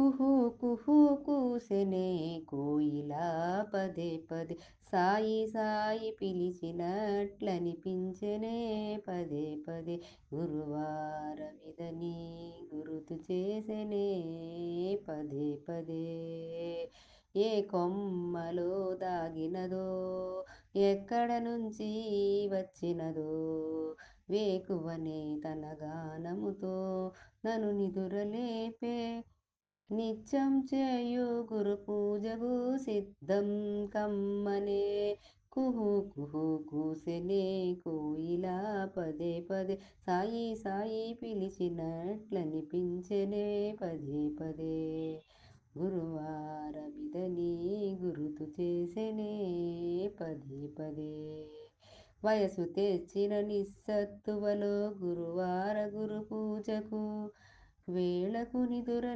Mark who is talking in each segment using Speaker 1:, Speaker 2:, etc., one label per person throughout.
Speaker 1: కుహు కుహు కూసెనే కోయిలా పదే పదే. సాయి సాయి పిలిచినట్లనిపించెనే పదే పదే. గురువారమిదని గురుతు చేసెనే పదే పదే. ఏ కొమ్మలో దాగినదో ఎక్కడ నుంచి వచ్చినదో వేకువనే తన గానముతో నన్ను నిదురలేపే నిత్యం చేయు గురుపూజకు సిద్ధం కమ్మనే. కుహు కుహు కూసెనే కోయిలా పదే పదే. సాయి సాయి పిలిచినట్లనిపించెనే పదే పదే. గురువారమిదని గురుతు చేసెనే పదే పదే. వయసు తెచ్చిన నిస్సత్తువలో గురువార గురు పూజకు వేళకు నిదుర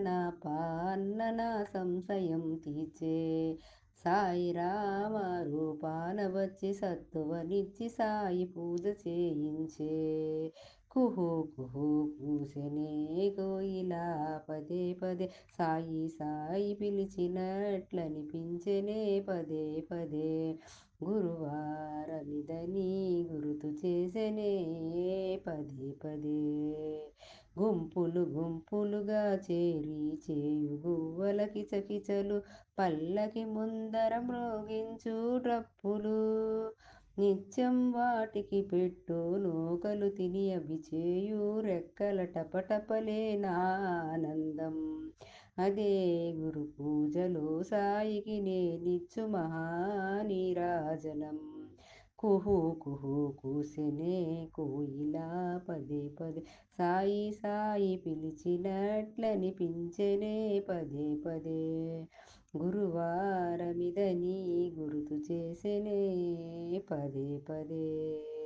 Speaker 1: నా పా అన్న నా సంశయం తీర్చే సాయిరామ రూపాన వచ్చి సత్తువనిచ్చి సాయి పూజ చేయించే. కుహు కుహు కూసెనే కోయిలా పదే పదే సాయి సాయి పిలిచినట్లనిపించెనే పదే పదే గురువారమిదని గురుతు చేసెనే పదే పదే గుంపులు గుంపులుగా చేరి చేయు గువ్వల కిచకిచలు పల్లకి ముందర మ్రోగించు డప్పులు నిత్యం వాటికి పెట్టు నూకలు తిని అవి చేయు రెక్కల టపటపలే నా ఆనందం. అదే గురు పూజలో సాయికి నేనిచ్చు మహానీరాజనం కుహు కుహు కూసెనే కోయిలా పదే పదే. సాయి సాయి పిలిచినట్లనిపించెనే పదే పదే. గురువారమిదని గురుతు చేసెనే పదే పదే.